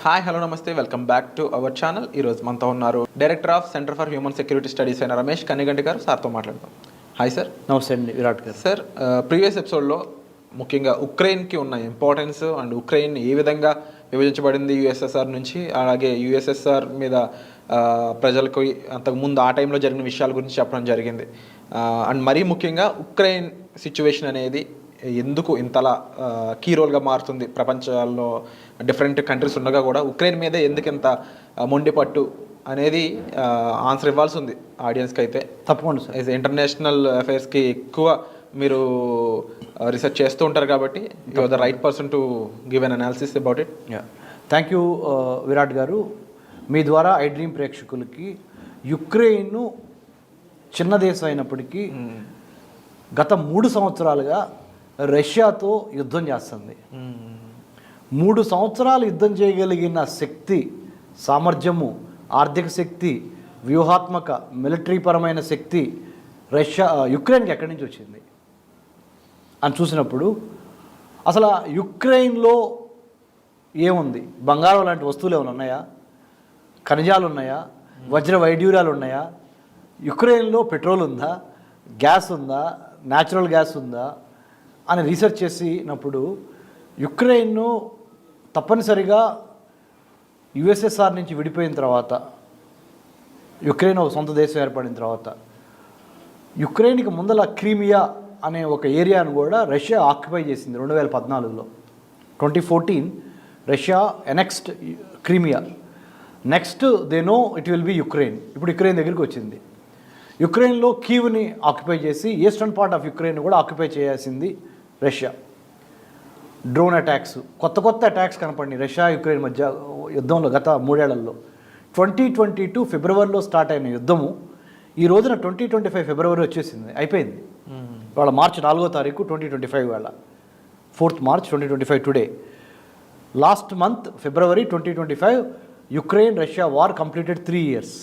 Hi hello namaste welcome back to our channel ఈరోజు మనతో ఉన్నారు director of centre for human security studies అయిన రమేష్ కన్నిగంటి గారు సార్తో మాట్లాడతాం హాయ్ సార్ నమస్తే అండి విరాట్ గారు. సార్ ప్రీవియస్ ఎపిసోడ్లో ముఖ్యంగా ఉక్రెయిన్కి ఉన్న ఇంపార్టెన్స్ అండ్ ఉక్రెయిన్ ఏ విధంగా విభజించబడింది యుఎస్ఎస్ఆర్ నుంచి అలాగే యుఎస్ఎస్ఆర్ మీద ఆ, ప్రజలకు అంతకుముందు ఆ టైంలో జరిగిన విషయాల గురించి చెప్పడం జరిగింది. అండ్ మరీ ముఖ్యంగా ఉక్రెయిన్ సిచ్యువేషన్ అనేది ఎందుకు ఇంతలా కీ రోల్గా మారుతుంది ప్రపంచంలో డిఫరెంట్ కంట్రీస్ ఉండగా కూడా ఉక్రెయిన్ మీద ఎందుకు ఇంత మొండి పట్టు అనేది ఆన్సర్ ఇవ్వాల్సి ఉంది ఆడియన్స్కి అయితే తప్పకుండా సార్. ఇంటర్నేషనల్ అఫైర్స్కి ఎక్కువ మీరు రీసెర్చ్ చేస్తూ ఉంటారు కాబట్టి you are the right person to give an analysis about it yeah thank you Virat garu. మీ ద్వారా ఐ డ్రీమ్ ప్రేక్షకులకి యుక్రెయిన్ చిన్న దేశం అయినప్పటికీ గత మూడు సంవత్సరాలుగా రష్యాతో యుద్ధం చేస్తుంది. మూడు సంవత్సరాలు యుద్ధం చేయగలిగిన శక్తి సామర్థ్యము ఆర్థిక శక్తి వ్యూహాత్మక మిలిటరీ పరమైన శక్తి రష్యా యుక్రెయిన్కి ఎక్కడి నుంచి వచ్చింది? అని చూసినప్పుడు అసలు యుక్రెయిన్లో ఏముంది? బంగారం లాంటి వస్తువులు ఏమైనా ఉన్నాయా? ఖనిజాలు ఉన్నాయా? వజ్ర వైడ్యూరాలు ఉన్నాయా? యుక్రెయిన్లో పెట్రోల్ ఉందా? గ్యాస్ ఉందా? న్యాచురల్ గ్యాస్ ఉందా? అని రీసెర్చ్ చేసినప్పుడు యుక్రెయిన్ను తప్పనిసరిగా యుఎస్ఎస్ఆర్ నుంచి విడిపోయిన తర్వాత యుక్రెయిన్ ఒక సొంత దేశం ఏర్పడిన తర్వాత యుక్రెయిన్కి ముందల క్రీమియా అనే ఒక ఏరియాను కూడా రష్యా ఆక్యుపై చేసింది రెండు వేల పద్నాలుగులో. Twenty fourteen Russia annexed Crimea. Next they know it will be Ukraine ఇప్పుడు యుక్రెయిన్ దగ్గరికి వచ్చింది. యుక్రెయిన్లో కీవ్ని ఆక్యుపై చేసి ఈస్టర్న్ పార్ట్ ఆఫ్ యుక్రెయిన్ కూడా ఆక్యుపై చేయాల్సింది రష్యా. డ్రోన్ అటాక్స్ కొత్త కొత్త అటాక్స్ కనపడినాయి రష్యా యుక్రెయిన్ మధ్య యుద్ధంలో గత మూడేళ్ళలో. ట్వంటీ ట్వంటీ టూ ఫిబ్రవరిలో స్టార్ట్ అయిన యుద్ధము ఈ రోజున ట్వంటీ ట్వంటీ ఫైవ్ ఫిబ్రవరి వచ్చేసింది అయిపోయింది. వాళ్ళ మార్చి నాలుగో తారీఖు ట్వంటీ ట్వంటీ ఫైవ్ వాళ్ళ fourth March twenty twenty five today. Last month February twenty twenty five Ukraine Russia war completed three years.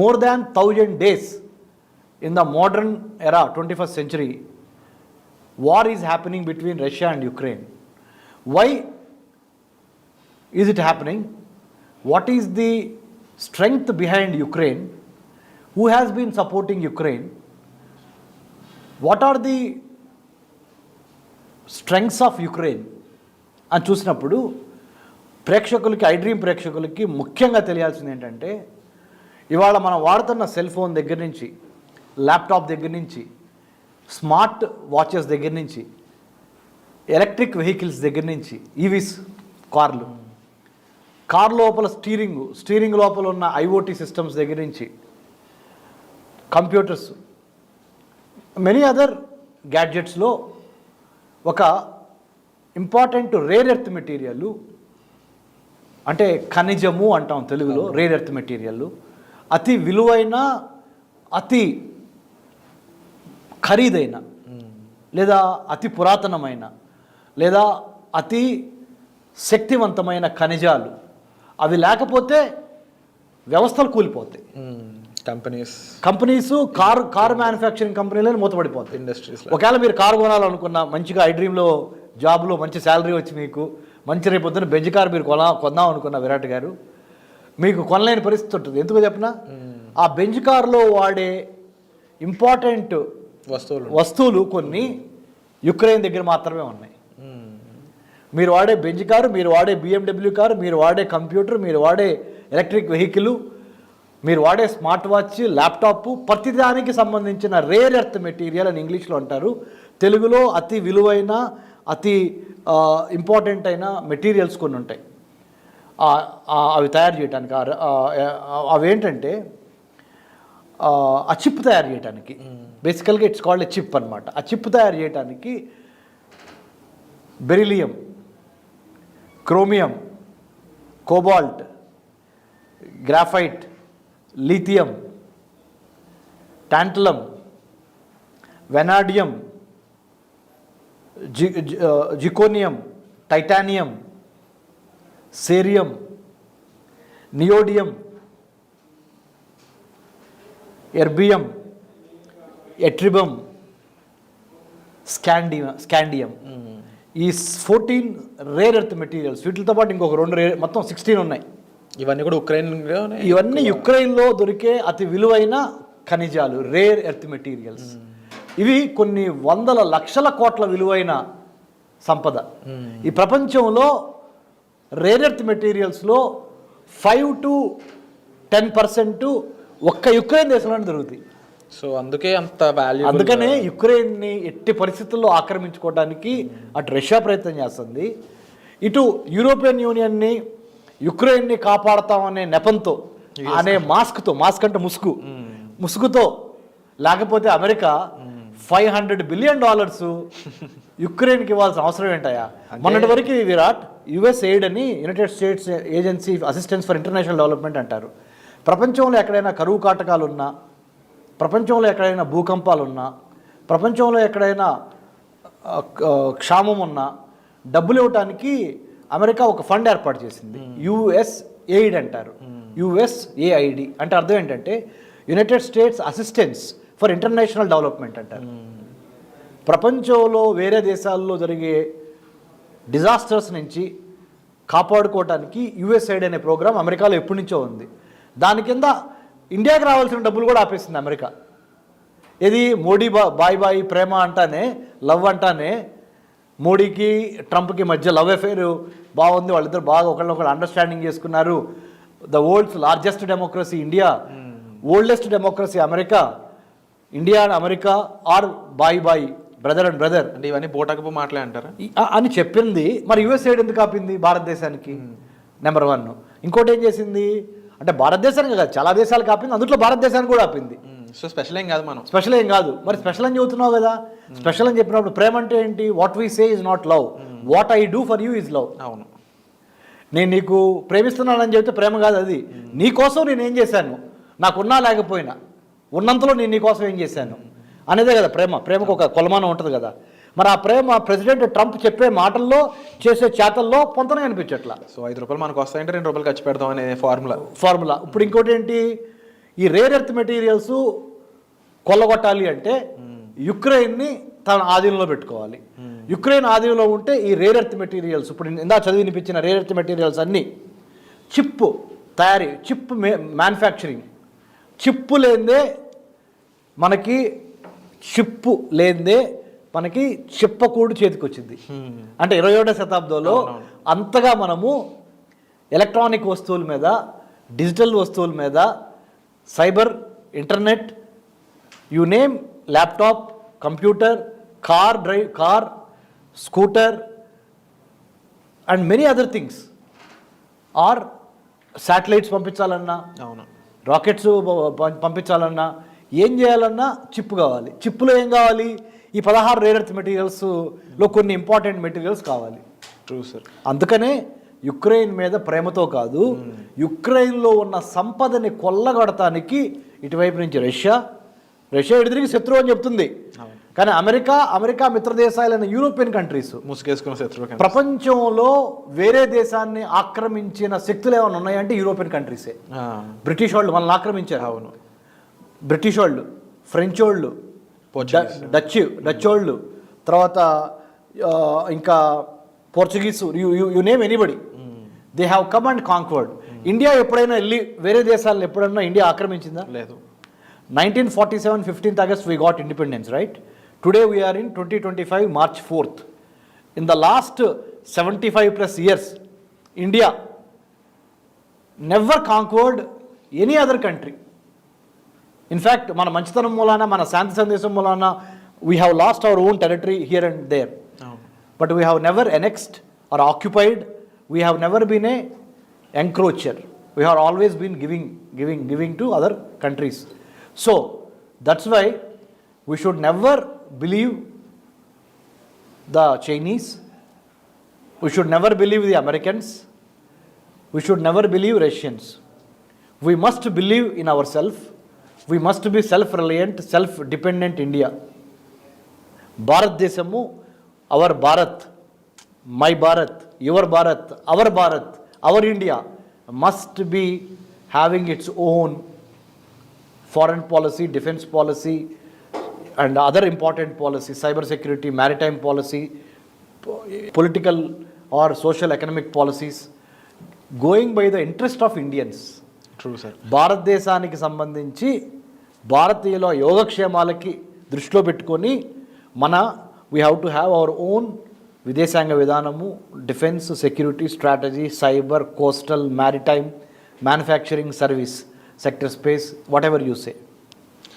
More than thousand days in the modern era twenty first century war is happening between Russia and Ukraine why is it happening what is the strength behind Ukraine who has been supporting Ukraine what are the strengths of Ukraine అని చూసినప్పుడు ప్రేక్షకులకి I dream ప్రేక్షకులకి ముఖ్యంగా తెలియాల్సింది ఏంటంటే ఇవాళ మనం వాడుతున్న cell phone దగ్గర నుంచి ల్యాప్టాప్ దగ్గర నుంచి స్మార్ట్ వాచెస్ దగ్గర నుంచి ఎలక్ట్రిక్ వెహికల్స్ దగ్గర నుంచి ఈవీస్ కార్లు. కార్ లోపల స్టీరింగ్ స్టీరింగ్ లోపల ఉన్న ఐఓటీ సిస్టమ్స్ దగ్గర నుంచి కంప్యూటర్స్ మెనీ అదర్ గ్యాడ్జెట్స్లో ఒక ఇంపార్టెంట్ రేర్ ఎర్త్ మెటీరియల్ అంటే ఖనిజము అంటాం తెలుగులో రేర్ ఎర్త్ మెటీరియల్ అతి విలువైన అతి ఖరీదైన లేదా అతి పురాతనమైన లేదా అతి శక్తివంతమైన ఖనిజాలు. అవి లేకపోతే వ్యవస్థలు కూలిపోతాయి. Companies companies car car manufacturing కంపెనీలను మూతపడిపోతాయి. ఇండస్ట్రీస్ ఒకవేళ మీరు కారు కొనాలనుకున్నా మంచిగా ఐ డ్రీమ్లో జాబ్లో మంచి శాలరీ వచ్చి మీకు మంచి రేపు పొద్దున్న బెంజ్ కార్ మీరు కొనా కొందాం అనుకున్న విరాట్ గారు మీకు కొనలేని పరిస్థితి ఉంటుంది. ఎందుకు చెప్పినా? ఆ బెంజ్ కార్లో వాడే ఇంపార్టెంట్ వస్తువులు వస్తువులు కొన్ని యుక్రెయిన్ దగ్గర మాత్రమే ఉన్నాయి. మీరు వాడే బెంజ్ కారు మీరు వాడే బిఎండబ్ల్యూ కారు మీరు వాడే కంప్యూటర్ మీరు వాడే ఎలక్ట్రిక్ వెహికల్ మీరు వాడే స్మార్ట్ వాచ్ ల్యాప్టాప్ ప్రతిదానికి సంబంధించిన రేర్ ఎర్త్ మెటీరియల్ అని ఇంగ్లీష్లో అంటారు. తెలుగులో అతి విలువైన అతి ఇంపార్టెంట్ అయిన మెటీరియల్స్ కొన్ని ఉంటాయి. అవి తయారు చేయడానికి ఆ- అవేంటంటే ఆ, చిప్ తయారు చేయడానికి బేసికల్గా ఇట్స్ కాల్డ్ ఎ చిప్ అనమాట ఆ చిప్ తయారు చేయడానికి beryllium chromium cobalt graphite lithium tantalum vanadium G zirconium titanium cerium neodymium erbium ytterbium scandium scandium. ఈ ఫోర్టీన్ రేర్ ఎర్త్ మెటీరియల్స్ వీటితో పాటు ఇంకొక రెండు రేర్ మొత్తం సిక్స్టీన్ ఉన్నాయి. ఇవన్నీ కూడా ఉక్రెయిన్ ఇవన్నీ యుక్రెయిన్లో దొరికే అతి విలువైన ఖనిజాలు రేర్ ఎర్త్ మెటీరియల్స్ ఇవి కొన్ని వందల లక్షల కోట్ల విలువైన సంపద. ఈ ప్రపంచంలో రేర్ ఎర్త్ మెటీరియల్స్లో ఫైవ్ టు టెన్ పర్సెంట్ ఒక్క యుక్రెయిన్ దేశంలోనే దొరుకుతాయి. సో అందుకే అంత వాల్యూ అందుకనే యుక్రెయిన్ని ఎట్టి పరిస్థితుల్లో ఆక్రమించుకోవడానికి అటు రష్యా ప్రయత్నం చేస్తుంది. ఇటు యూరోపియన్ యూనియన్ని యుక్రెయిన్ని కాపాడతామనే నెపంతో అనే మాస్క్తో మాస్క్ అంటే ముసుగు. ముసుగుతో లేకపోతే America five hundred billion dollars యుక్రెయిన్కి ఇవ్వాల్సిన అవసరం ఏంటయా మొన్నటి వరకు విరాట్ యుఎస్ ఎయిడ్ అని United States agency assistance for international development అంటారు. ప్రపంచంలో ఎక్కడైనా కరువు కాటకాలు ఉన్నా ప్రపంచంలో ఎక్కడైనా భూకంపాలు ఉన్నా ప్రపంచంలో ఎక్కడైనా క్షామం ఉన్నా డబ్బులు ఇవ్వటానికి అమెరికా ఒక ఫండ్ ఏర్పాటు చేసింది. యుఎస్ ఎయిడ్ అంటారు. యుఎస్ఏఐడి అంటే అర్థం ఏంటంటే United States assistance for international development అంటారు. ప్రపంచంలో వేరే దేశాల్లో జరిగే డిజాస్టర్స్ నుంచి కాపాడుకోవటానికి యుఎస్ఐడ్ అనే ప్రోగ్రాం అమెరికాలో ఎప్పటి నుంచో ఉంది. దాని కింద ఇండియాకి రావాల్సిన డబ్బులు కూడా ఆపేసింది అమెరికా. ఇది మోడీ బా బాయ్ బాయ్ ప్రేమ అంటానే లవ్ అంటానే మోడీకి ట్రంప్కి మధ్య లవ్ అఫేర్ బాగుంది వాళ్ళిద్దరు బాగా ఒకళ్ళొకళ్ళు అండర్స్టాండింగ్ చేసుకున్నారు. The world's largest democracy India oldest democracy America. India and America are boy boy brother and brother అంటే ఇవన్నీ బోటకపు మాటలే అంటారా? అని చెప్పింది. మరి యుఎస్ఐడ్ ఎందుకు ఆపింది? భారతదేశానికి. నెంబర్ వన్ ఇంకోటి ఏం చేసింది? అంటే భారతదేశానికి కాదు చాలా దేశాలకు ఆపింది అందులో భారతదేశానికి కూడా ఆపింది. సో స్పెషల్ ఏం కాదు మనం. స్పెషల్ ఏం కాదు. మరి స్పెషల్ అని చెబుతున్నావు కదా స్పెషల్ అని చెప్పినప్పుడు ప్రేమ అంటే ఏంటి? What we say is not love what I do for you is love అవును. నేను నీకు ప్రేమిస్తున్నానని చెప్తే ప్రేమ కాదు అది. నీ కోసం నేను ఏం చేశాను? నాకున్నా లేకపోయినా ఉన్నంతలో నేను నీ కోసం ఏం చేశాను? అనేదే కదా ప్రేమ. ప్రేమకు ఒక కొలమానం ఉంటుంది కదా. మరి ఆ ప్రేమ ప్రెసిడెంట్ ట్రంప్ చెప్పే మాటల్లో చేసే చేతల్లో పొంతనే అనిపించట్లా. సో ఐదు రూపాయలు మనకు వస్తాయంటే రెండు రూపాయలు ఖర్చు పెడదాం అనే ఫార్ములా. ఫార్ములా. ఇప్పుడు ఇంకోటి ఏంటి? ఈ రేర్ ఎర్త్ మెటీరియల్స్ కొల్లగొట్టాలి అంటే యుక్రెయిన్ని తన ఆధీనంలో పెట్టుకోవాలి. యుక్రెయిన్ ఆధీనంలో ఉంటే ఈ రేర్ ఎర్త్ మెటీరియల్స్ ఇప్పుడు ఇందా చదివి వినిపించిన రేర్ ఎర్త్ మెటీరియల్స్ అన్నీ చిప్ తయారీ చిప్ మే మ్యానుఫ్యాక్చరింగ్ చిప్పు లేదే మనకి చిప్పు లేదే మనకి చిప్పకూడు చేతికి వచ్చింది అంటే ఇరవై ఒకటో శతాబ్దంలో అంతగా మనము ఎలక్ట్రానిక్ వస్తువుల మీద డిజిటల్ వస్తువుల మీద cyber internet you name laptop computer car drive car scooter and many other things or satellites పంపించాలన్నా అవును. రాకెట్స్ పంపించాలన్నా ఏం చేయాలన్నా చిప్ కావాలి. చిప్పులో ఏం కావాలి? ఈ పదహారు రేర్ ఎర్త్ మెటీరియల్స్లో కొన్ని ఇంపార్టెంట్ మెటీరియల్స్ కావాలి. ట్రూ సార్ అందుకనే యుక్రెయిన్ మీద ప్రేమతో కాదు యుక్రెయిన్లో ఉన్న సంపదని కొల్లగొడటానికి ఇటువైపు నుంచి రష్యా రష్యా ఎదురికి శత్రువు అని చెప్తుంది. కానీ అమెరికా అమెరికా మిత్ర దేశాలైన యూరోపియన్ కంట్రీస్ ముసుగేసుకున్న శత్రువు. ప్రపంచంలో వేరే దేశాన్ని ఆక్రమించిన శక్తులు ఏమైనా ఉన్నాయంటే యూరోపియన్ కంట్రీసే. బ్రిటిష్ వాళ్ళు మనల్ని ఆక్రమించారు. అవును. బ్రిటిష్ వాళ్ళు ఫ్రెంచ్ వాళ్ళు డచ్ డచ్ వాళ్ళు తర్వాత ఇంకా Portuguese you name anybody they have come and conquered India ఎప్పుడైనా వెళ్ళి వేరే దేశాలను ఎప్పుడైనా ఇండియా ఆక్రమించిందా? లేదు. Nineteen forty seven fifteenth August we got independence right today we are in twenty twenty five March fourth in the last seventy five plus years India never conquered any other country in fact మన మంచితనం మూలాన మన శాంతి సందేశం మూలాన we have lost our own territory here and there అవును but we have never annexed or occupied we have never been a encroacher we have always been giving giving giving to other countries so that's why we should never believe the chinese we should never believe the americans we should never believe russians we must believe in ourselves We must be self reliant self dependent india Bharatadesamu our Bharat my Bharat your Bharat our Bharat our India must be having its own foreign policy defence policy and other important policy cyber security maritime policy political or social economic policies going by the interest of Indians true sir భారతదేశానికి సంబంధించి భారతీయుల యోగక్షేమాలకి దృష్టిలో పెట్టుకొని మన we have to have our own విదేశాంగ విధానము defence security strategy cyber coastal maritime manufacturing service sector space what ever you say